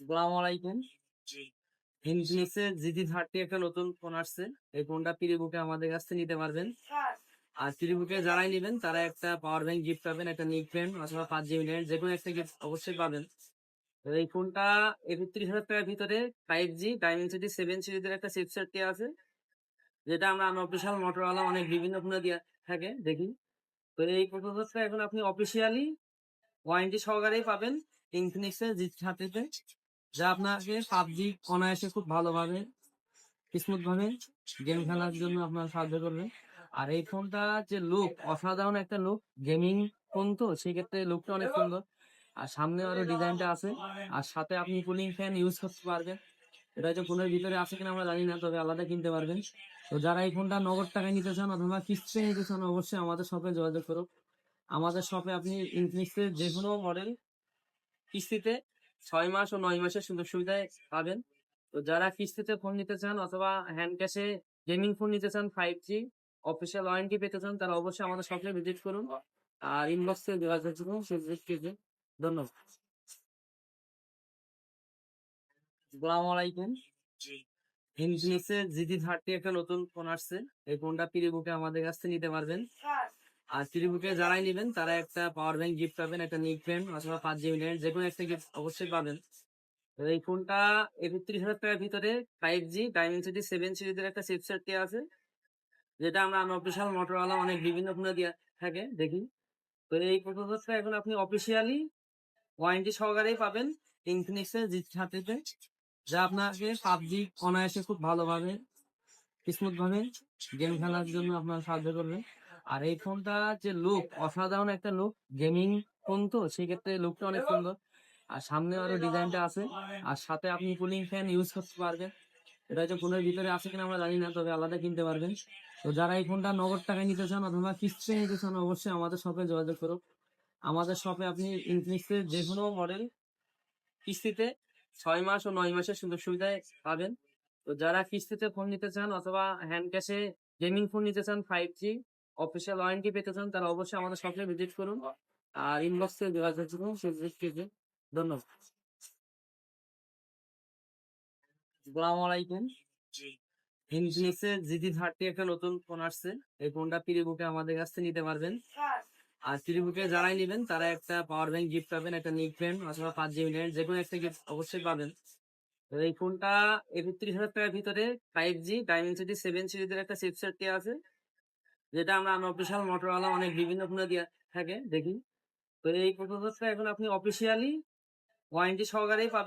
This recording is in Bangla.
আসসালামু আলাইকুম। ইনফিনিক্সের জিটি থার্টি একটা নতুন ফোন আসছে। এই ফোনটা পিরিবুকে আমাদের কাছ থেকে নিতে পারবেন। আর পিরিবুকে যারাই নেবেন তারা একটা পাওয়ার ব্যাংক গিফট পাবেন একটা নিক পেন অথবা পাঁচ জিবি নেট যে কোনো একটা গিফট অবশ্যই পাবেন। এই ফোনটা একত্রিশ হাজার টাকার ভিতরে ফাইভ জি ডাইমেনসিটি সেভেন সিরিজের একটা চিপসেট দেওয়া আছে। যেটা আমরা অফিসিয়াল মোটরওয়ালা অনেক বিভিন্ন ফোনে দিয়ে থাকে দেখি। তো এই প্রসেসরটা এখন আপনি অফিসিয়ালি ওয়ারেন্টি সহকারেই পাবেন ইনফিনিক্সের জি থার্টিতে যা আপনাকে পাবজি অনায়াসে খুব ভালোভাবে স্মুথ ভাবে গেম খেলার জন্য আপনার সাহায্য করবে। আর এই ফোনটা যে লুক অসাধারণ একটা লুক গেমিং ফোন তো, সেক্ষেত্রে লুকটা অনেক সুন্দর। আর সামনে আরও ডিজাইনটা আছে। আর সাথে আপনি কুলিং ফ্যান ইউজ করতে পারবেন। এটা হয়তো ফোনের ভিতরে আছে কিনা আমরা জানি না, তবে আলাদা কিনতে পারবেন। তো যারা এই ফোনটা নগদ টাকায় নিতে চান অথবা কিস্তিতে নিতে চান, অবশ্যই আমাদের শপে যোগাযোগ করুন। আমাদের শপে আপনি ইনফিনিক্সের যে কোনো মডেল কিস্তিতে ছয় মাস ও নয় মাসের সুযোগ সুবিধায় পাবেন। তো যারা কিস্তিতে ফোন নিতে চান অথবা হ্যান্ড ক্যাশে গেমিং ফোন নিতে চান ফাইভ জি অফিসিয়াল ওয়ারেন্টি পেতে চান তারা অবশ্যই আমাদের শপে ভিজিট করুন। আর ইনবক্সে যোগাযোগ করুন ধন্যবাদ। আসসালামু আলাইকুম। ইনফিনিক্সের জিটি থার্টি একটা নতুন ফোন আসছে। এই ফোনটা পিরিবুকে আমাদের কাছ থেকে নিতে পারবেন। আর পিরিবুকে যারাই নেবেন, তারা একটা পাওয়ার ব্যাংক গিফট পাবেন, একটা নিক পেন অথবা পাঁচ জিবি নেট যে কোনো একটা গিফট অবশ্যই পাবেন। তো এই ফোনটা একত্রিশ হাজার টাকার ভিতরে ফাইভ জি ডাইমেনসিটি সেভেন সিরিজের একটা চিপসেট দেওয়া আছে, যেটা আমরা অফিসিয়াল মোটরওয়ালা অনেক বিভিন্ন ফোনে দিয়ে থাকে, দেখি। তো এই প্রসেসরটা এখন আপনি অফিসিয়ালি ওয়ারেন্টি সহকারেই পাবেন ইনফিনিক্সের জি থার্টিতে যা আপনাকে পাবজি অনায়াসে খুব ভালোভাবে স্মুথ গেম খেলার জন্য আপনার সাহায্য করবে। আর এই ফোনটা যে লুক অসাধারণ একটা লুক গেমিং ফোন তো সেক্ষেত্রে লুকটা অনেক সুন্দর। আর সামনে আরও ডিজাইনটা আছে। আর সাথে আপনি কুলিং ফ্যান ইউজ করতে পারবেন। এটা হচ্ছে ফোনের ভিতরে আছে কিনা আমরা জানি না তবে আলাদা কিনতে পারবেন। তো যারা এই ফোনটা নগদ টাকায় নিতে চান অথবা কিস্তিতে নিতে চান অবশ্যই আমাদের শপে যোগাযোগ করুন। আমাদের শপে আপনি ইনফিনিক্সের যে কোনো মডেল কিস্তিতে ছয় মাস ও নয় মাসের সুযোগ সুবিধায় পাবেন। তো যারা কিস্তিতে ফোন নিতে চান অথবা হ্যান্ড ক্যাশে গেমিং ফোন নিতে চান ফাইভ জি অফিসিয়াল ওয়ারেন্টি পেতে চান তারা অবশ্যই আমাদের শপে ভিজিট করুন আর ইনবক্সে যোগাযোগ করুন সেই ধন্যবাদ। আসসালামু আলাইকুম। ইনফিনিক্সের জিটি থার্টি একটা নতুন ফোন আসছে। এই ফোনটা পিরিবুকে আমাদের কাছ থেকে নিতে পারবেন। আর পিরিবুকে যারাই নেবেন তারা একটা পাওয়ার ব্যাংক গিফট পাবেন একটা নিক পেন অথবা পাঁচ জিবি নেট যে কোনো একটা গিফট অবশ্যই পাবেন। তো এই ফোনটা একত্রিশ হাজার টাকার ভিতরে ফাইভ জি ডাইমেনসিটি সেভেন সিরিজের একটা চিপসেট দেওয়া আছে। যেটা আমরা অফিসিয়াল মোটরওয়ালা অনেক বিভিন্ন ফোনে দিয়ে থাকে, দেখি। তো এই প্রসেসরটা এখন আপনি অফিসিয়ালি ওয়ারেন্টি সহকারেই পাবেন।